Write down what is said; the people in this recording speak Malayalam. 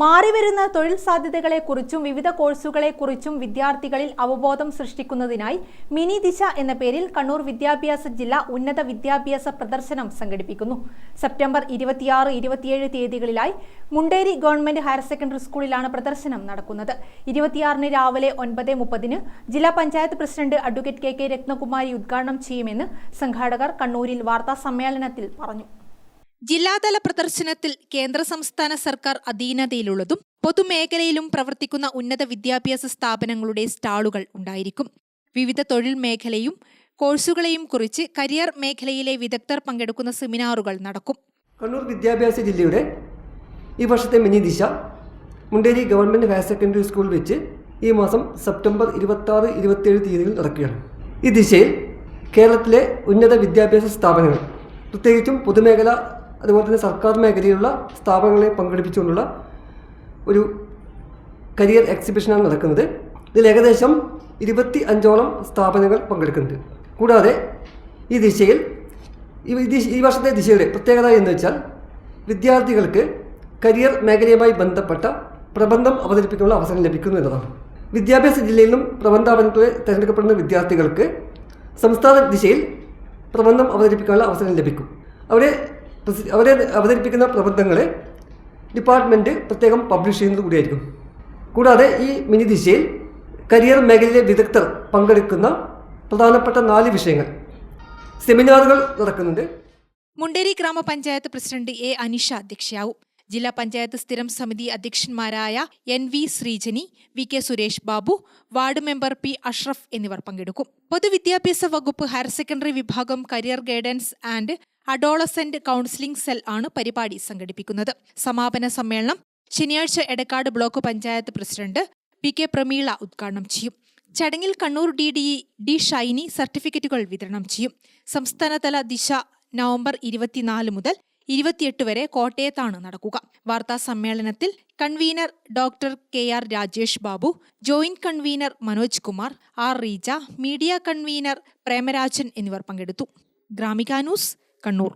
മാറിവരുന്ന തൊഴിൽ സാധ്യതകളെക്കുറിച്ചും വിവിധ കോഴ്സുകളെക്കുറിച്ചും വിദ്യാർത്ഥികളിൽ അവബോധം സൃഷ്ടിക്കുന്നതിനായി മിനി ദിശ എന്ന പേരിൽ കണ്ണൂർ വിദ്യാഭ്യാസ ജില്ല ഉന്നത വിദ്യാഭ്യാസ പ്രദർശനം സംഘടിപ്പിക്കുന്നു. സെപ്റ്റംബർ ഇരുപത്തിയാറ് ഇരുപത്തിയേഴ് തീയതികളിലായി മുണ്ടേരി ഗവൺമെന്റ് ഹയർ സെക്കൻഡറി സ്കൂളിലാണ് പ്രദർശനം നടക്കുന്നത്. ഇരുപത്തിയാറിന് രാവിലെ ഒൻപത് മുപ്പതിന് ജില്ലാ panchayat president advocate K K Ratnakumari ഉദ്ഘാടനം ചെയ്യുമെന്ന് സംഘാടകർ കണ്ണൂരിൽ വാർത്താ സമ്മേളനത്തിൽ പറഞ്ഞു. ജില്ലാതല പ്രദർശനത്തിൽ കേന്ദ്ര സംസ്ഥാന സർക്കാർ അധീനതയിലുള്ളതും പൊതുമേഖലയിലും പ്രവർത്തിക്കുന്ന ഉന്നത വിദ്യാഭ്യാസ സ്ഥാപനങ്ങളുടെ സ്റ്റാളുകൾ ഉണ്ടായിരിക്കും. വിവിധ തൊഴിൽ മേഖലയും കോഴ്സുകളെയും കുറിച്ച് കരിയർ മേഖലയിലെ വിദഗ്ധർ പങ്കെടുക്കുന്ന സെമിനാറുകൾ നടക്കും. കണ്ണൂർ വിദ്യാഭ്യാസ ജില്ലയുടെ ഈ വർഷത്തെ mini Disha Munderi government higher secondary school വെച്ച് ഈ മാസം സെപ്റ്റംബർ ഇരുപത്താറ് ഇരുപത്തിയേഴ് തീയതിയിൽ നടക്കുകയാണ്. ഈ ദിശയിൽ കേരളത്തിലെ ഉന്നത വിദ്യാഭ്യാസ സ്ഥാപനങ്ങൾ പ്രത്യേകിച്ചും പൊതുമേഖല അതുപോലെ തന്നെ സർക്കാർ മേഖലയിലുള്ള സ്ഥാപനങ്ങളെ പങ്കെടുപ്പിച്ചുകൊണ്ടുള്ള ഒരു കരിയർ എക്സിബിഷനാണ് നടക്കുന്നത്. ഇതിൽ ഏകദേശം ഇരുപത്തി അഞ്ചോളം സ്ഥാപനങ്ങൾ പങ്കെടുക്കുന്നുണ്ട്. കൂടാതെ ഈ ദിശയിൽ ഈ വർഷത്തെ ദിശയുടെ പ്രത്യേകത എന്ന് വെച്ചാൽ വിദ്യാർത്ഥികൾക്ക് കരിയർ മേഖലയുമായി ബന്ധപ്പെട്ട പ്രബന്ധം അവതരിപ്പിക്കാനുള്ള അവസരം ലഭിക്കുന്നു എന്നതാണ്. വിദ്യാഭ്യാസ ജില്ലയിൽ നിന്നും പ്രബന്ധാപനത്തിൽ തിരഞ്ഞെടുക്കപ്പെടുന്ന വിദ്യാർത്ഥികൾക്ക് സംസ്ഥാന ദിശയിൽ പ്രബന്ധം അവതരിപ്പിക്കാനുള്ള അവസരം ലഭിക്കും. പ്രസി- അവരെ അവതരിപ്പിക്കുന്ന പ്രബന്ധങ്ങളെ ഡിപ്പാർട്ട്മെന്റ് പ്രത്യേകം പബ്ലിഷ് ചെയ്യുന്നത് കൂടിയായിരിക്കും. കൂടാതെ ഈ മിനി ദിശയിൽ കരിയർ മേഖലയിലെ വിദഗ്ധർ പങ്കെടുക്കുന്ന പ്രധാനപ്പെട്ട നാല് വിഷയങ്ങൾ സെമിനാറുകൾ നടക്കുന്നുണ്ട്. മുണ്ടേരി ഗ്രാമപഞ്ചായത്ത് പ്രസിഡന്റ് എ അനിഷ അധ്യക്ഷയാവും. ജില്ലാ പഞ്ചായത്ത് സ്ഥിരം സമിതി അധ്യക്ഷന്മാരായ N V Sreejani V K Suresh Babu ward member P Ashraf എന്നിവർ പങ്കെടുക്കും. പൊതുവിദ്യാഭ്യാസ വകുപ്പ് ഹയർ സെക്കൻഡറി വിഭാഗം career guidance and adolescent counselling cell ആണ് പരിപാടി സംഘടിപ്പിക്കുന്നത്. സമാപന സമ്മേളനം ശനിയാഴ്ച Edakkad block panchayat president P K Prameela ഉദ്ഘാടനം ചെയ്യും. ചടങ്ങിൽ Kannur D D D Shiny സർട്ടിഫിക്കറ്റുകൾ വിതരണം ചെയ്യും. സംസ്ഥാനതല ദിശ നവംബർ ഇരുപത്തിനാല് മുതൽ ഇരുപത്തിയെട്ട് വരെ കോട്ടയത്താണ് നടക്കുക. വാർത്താ സമ്മേളനത്തിൽ convener doctor K R Rajesh Babu joint convener Manoj Kumar R Reeja media convener Premarajan എന്നിവർ പങ്കെടുത്തു. ഗ്രാമിക ന്യൂസ് കണ്ണൂർ